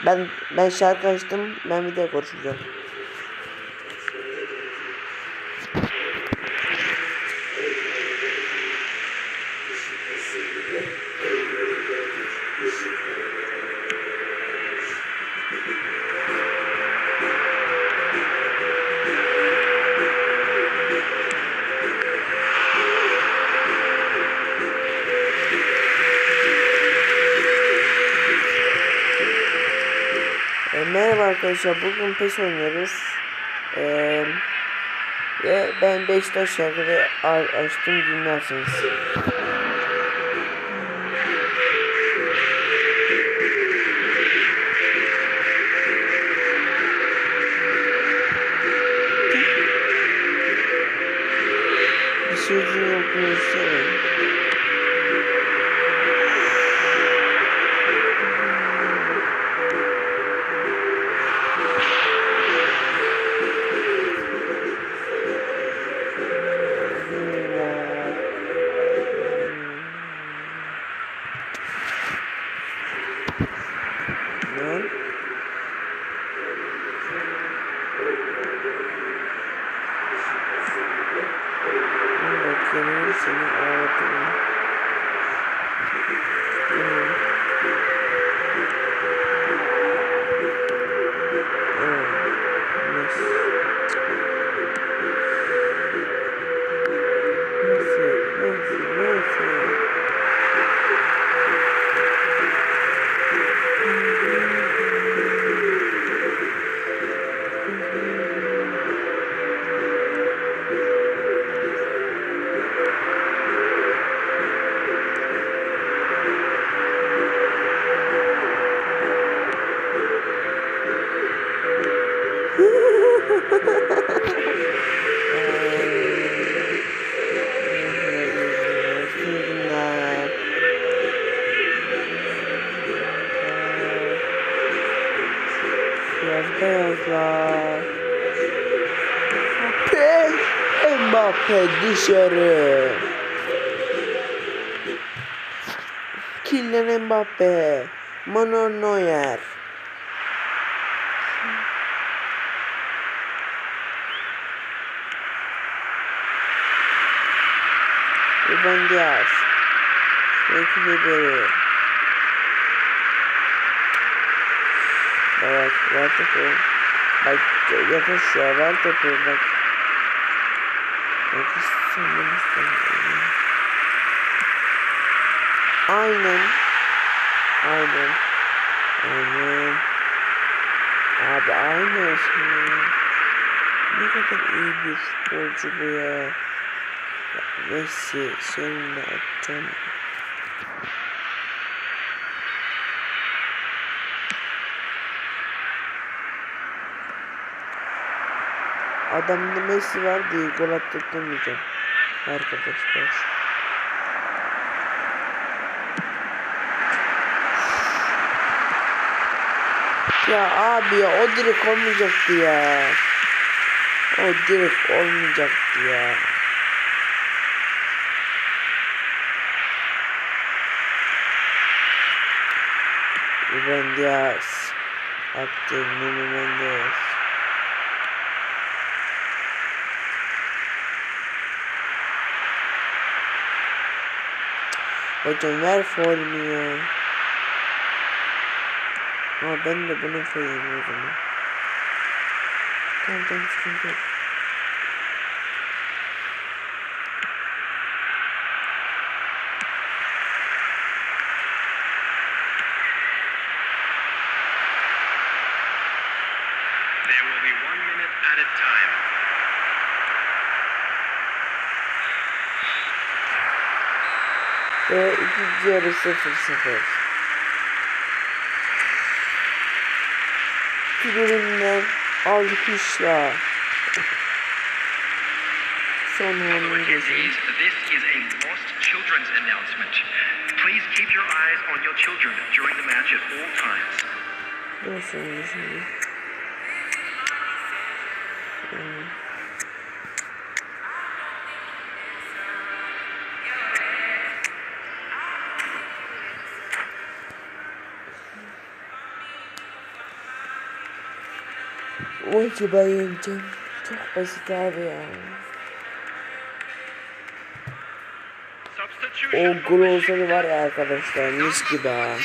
Ben ben şarkı açtım. Ben bir de konuşacağım. Arkadaşlar. Bugün PES oynuyoruz. E, ve ben Beşiktaş şarkıda açtım dinlersiniz. Beyaz beyazlar. Mbappe, Mbappe dışarı. Kylian Mbappe, Manuel Neuer. Ruben Diaz. Frankie Ribery. Evet, ver topu. Bak, yakış ya, ver topu, bak. İstedim. Aynen. Aynen. Aynen. Abi aynen şimdi. Ne kadar iyi bir futbolcu bu ya. Messi senin de atacağım. Adamda Messi var diye gol attırtamayacağım. Arkadaşlar. Ya abi ya o direkt olmayacaktı ya. O direkt olmayacaktı ya. Ruben Diaz. Attı Nuno Mendes. Ver faulümü ya. Ama ben de bunu koyayım o zaman. Tamam tamam sıkıntı yok. 0.000. Figüründen alkışla. This is a lost children's announcement. Please keep your eyes on your children during the match at all times. Nasıl şimdi? Ben yeneceğim. Çok basit abi ya. O Besiktas. var ya arkadaşlar mis gibi ha.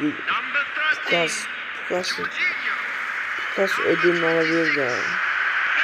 Bir Number 13. Lukas, Lukas, Jorginho. Lukas ödülünü alabilir ya.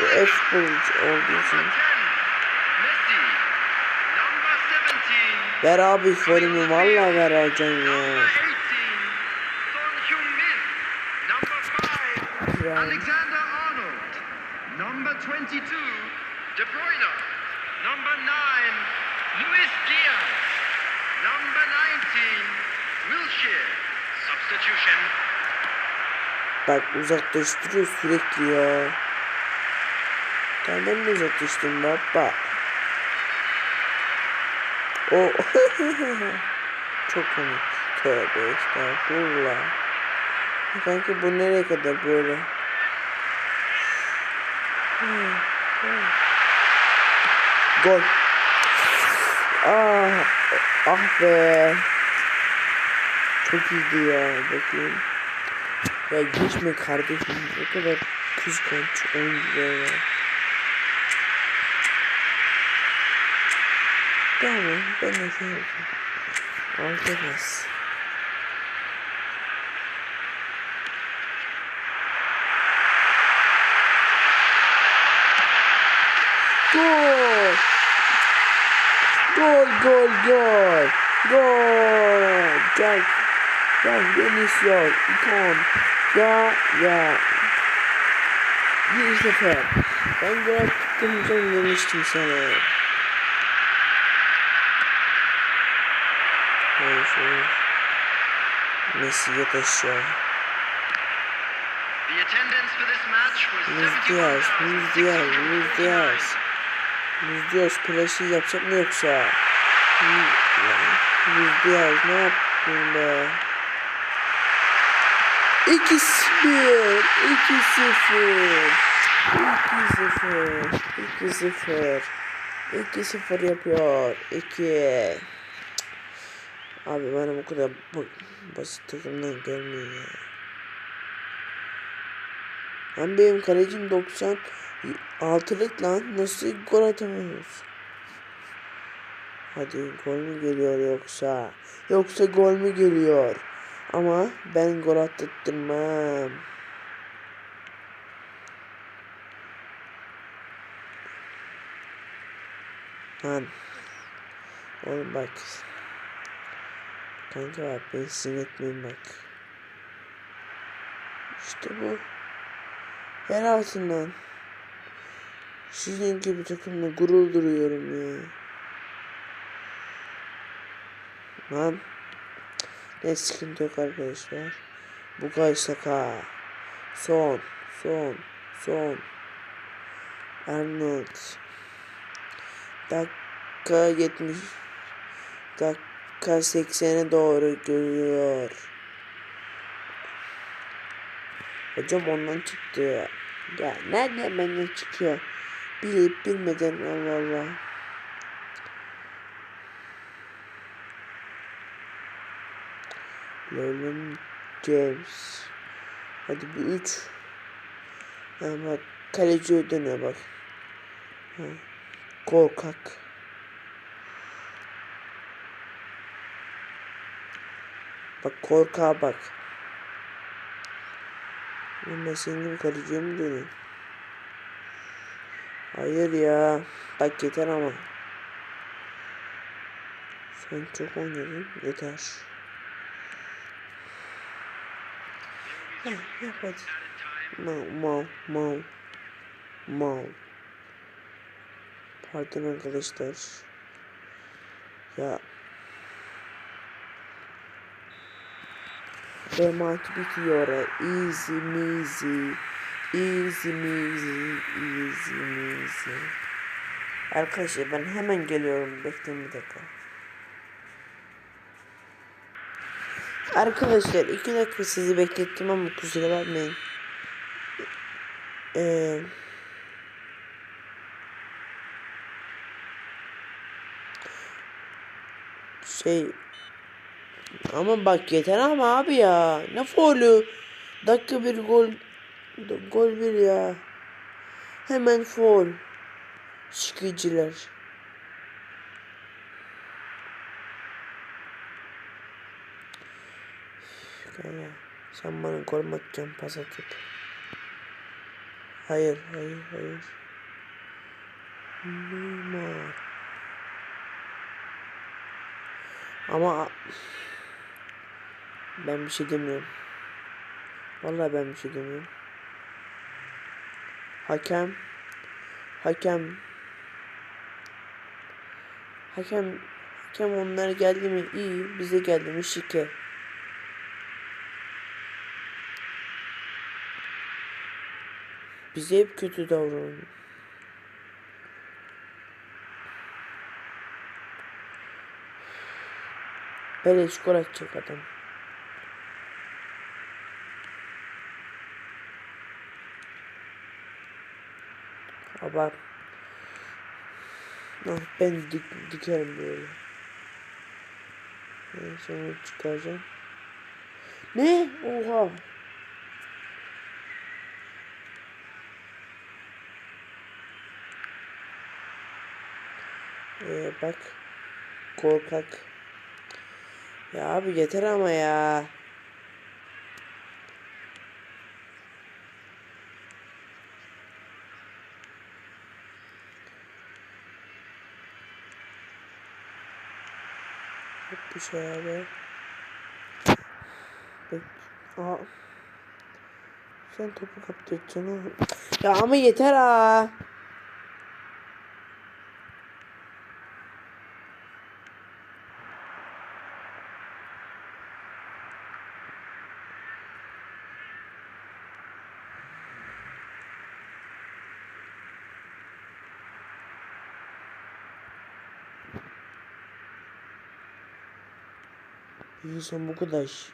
Bu e-futbol olduğu için. Number 10. Messi. Number 17. Ver abi formu valla ver Number ya. 18. Son Heung-min. Number 5. Ya. Alexander Arnold. Number 22. De Bruyne. Number 9. Luis Diaz. Number 19. Wilshere. Substitution. Bak uzaklaştırıyor sürekli ya. Tamam ben de uzaklaştım baba. O çok komik. Tövbe estağfurullah. Ya Kanka bu nereye kadar böyle? Gol. Ah, ah be. Çok iyiydi ya. Bakayım. Ya geçme kardeşim. O kadar kıskanç oyuncular var. Tamam ben de şey yapayım. Arkadaş. Gol! Gol gol gol! Gol! Gel. Gel Vinicius. İkon. Ya ya. Bir sefer. Ben gol attığım zaman demiştim sana. Messi yat aşağı. Luis Diaz, Luis Diaz, Luis 71,659. Diaz. Diaz plası yapacak mı yoksa? Diaz ne yaptın be? 2-0, 2-0, 2-0, 2-0, 2-0 yapıyor, 2. Abi bana bu kadar basit takımdan gelmiyor ya. Lan benim kalecim 96'lık lan. Nasıl gol atamıyoruz? Hadi gol mü geliyor yoksa? Yoksa gol mü geliyor? Ama ben gol attırtmam. Lan. Oğlum bak. Kanka bak beni sinir bak. İşte bu. Yer altından. Sizin gibi takımla gurur duruyorum ya. Lan. Ne sıkıntı yok arkadaşlar. Bu Gaysaka. Son. Son. Son. Arnold. Dakika 70. Dakika 80'e doğru geliyor. Hocam ondan çıktı ya. Ya nereden benden çıkıyor? Bilip bilmeden Allah Allah. Leon James. Hadi bir üç. Ha bak kaleci dönüyor bak. Ha. Korkak. Bak korkağa bak. Ben senin gibi kaleciye mi dönüyorum? Hayır ya. Bak yeter ama. Sen çok oynadın. Yeter. Heh, yap hadi. Mal mal mal. Mal. Pardon arkadaşlar. Ya. Ve maç bitiyor. Easy measy. Easy measy. Easy measy. Arkadaşlar ben hemen geliyorum. Bekleyin bir dakika. Arkadaşlar iki dakika sizi beklettim ama kusura bakmayın. Ee, şey ama bak yeter ama abi ya. Ne faulü? Dakika bir gol Gol bir ya. Hemen foul. Şikiciler. Kaya, sen bana gol mü atacaksın pas atıp. Hayır, hayır, hayır. Neymar. Ama ben bir şey demiyorum. Vallahi ben bir şey demiyorum. Hakem Hakem Hakem Hakem onlar geldi mi iyi bize geldi mi şike. Bize hep kötü davranıyor. Beleş gol atacak adam. Ama ah, ben dik, dikerim böyle. Ben sonra çıkaracağım. Ne? Oha. Ee, bak. Korkak. Ya abi yeter ama ya. Yok bir şey abi. Aa. Sen topu kaptıracaksın. Ya ama yeter ha. Bir insan bu kadar ş-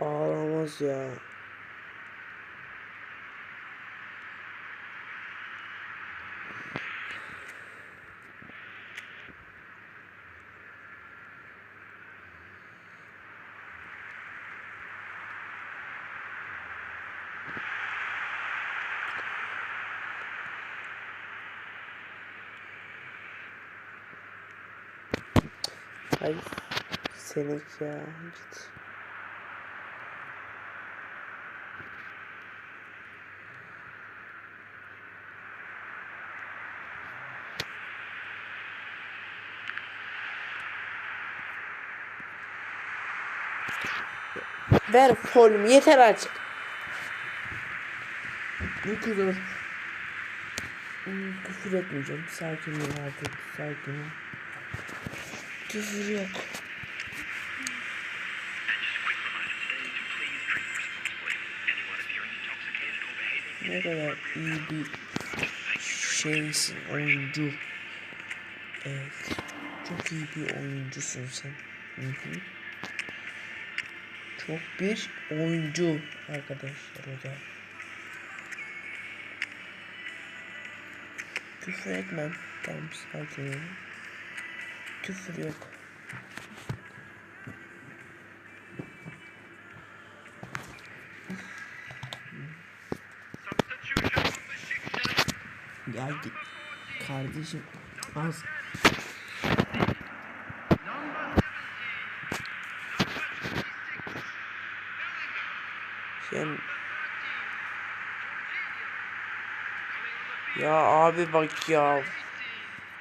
ağlamaz ya. Ay senek ya git. Ver folüm yeter artık. Ne kadar küfür etmeyeceğim. Sakin ol artık. Sakin ol. Küfür yok. Ne kadar iyi bir şeysin oyuncu. Evet. Çok iyi bir oyuncusun sen. Hı hı. Çok bir oyuncu arkadaşlar o da. Küfür etmem. Tamam sakin olun. Küfür yok. Ya git. Kardeşim az. Number 70. Sen Ya abi bak ya.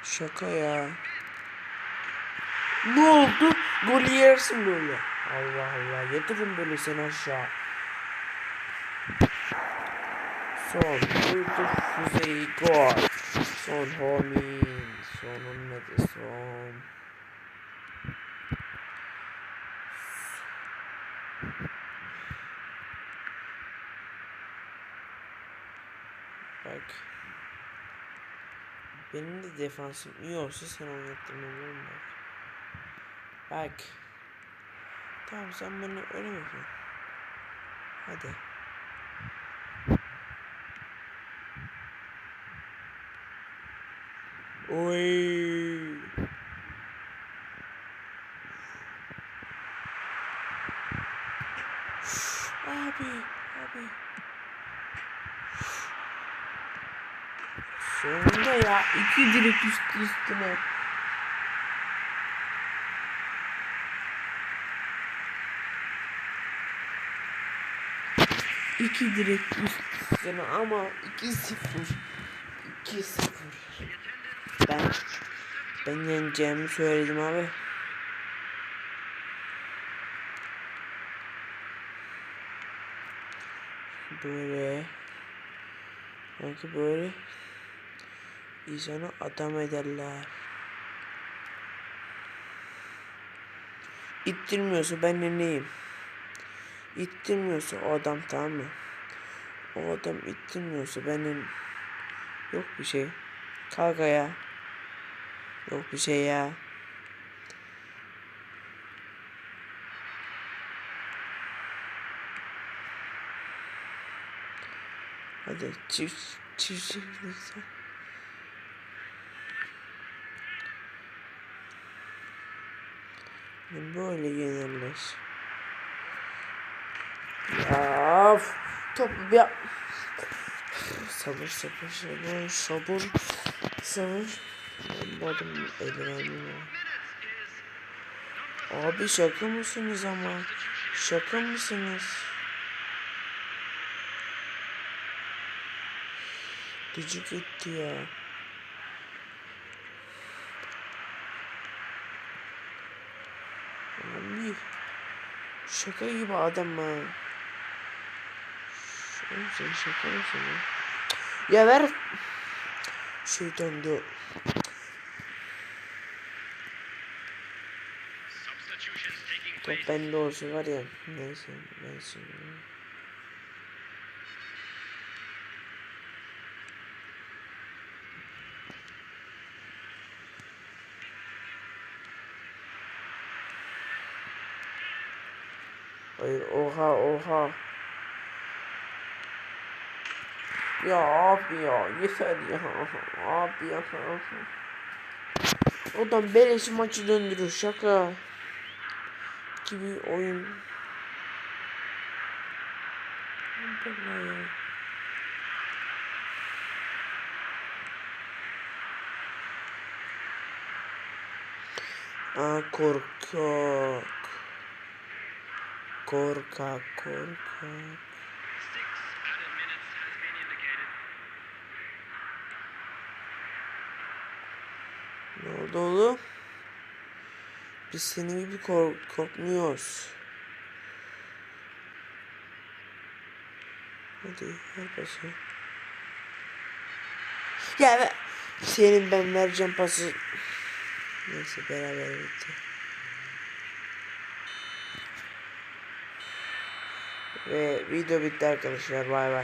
Şaka ya. Ne oldu? Golü yersin böyle. Allah Allah. Yatırın böyle seni aşağı. Son. Vurdu füzeyi gol. Son homie. Sonun nedir son? Bak. Benim de defansım iyi olsa sen oynattırmam bak. Bak. Tamam sen bana öyle mi? Hadi. Oy. Abi, abi. Sonunda ya iki direk üstü üstüne. İki direk üst üstüne ama 2-0. 2-0. Ben ben yeneceğimi söyledim abi. Böyle Sanki böyle insanı adam ederler. İttirmiyorsa ben de neyim? İttirmiyorsa o adam tamam mı? O adam ittirmiyorsa benim yok bir şey. Kalk ya. Yok bir şey ya. Hadi çift çift çift Böyle yenirler. Ya top ya. Sabır sabır sabır sabır sabır. Ben bu. Abi şaka mısınız ama? Şaka mısınız? Gıcık etti ya. Abi şaka gibi adam ha. Şaka mısın ya? Ver. Şeytan da. Place. bende olsa var ya. Neyse ben şimdi. Hayır oha oha. Ya abi ya yeter ya abi ya. Odan beleş maçı döndürür şaka gibi oyun. Aa korkak. Korkak korkak. Ne oldu oğlum? Biz senin gibi kork korkmuyoruz. Hadi ver pası. Ya be. Senin ben vereceğim pası. Neyse beraber bitti. Ve video bitti arkadaşlar. Bay bay.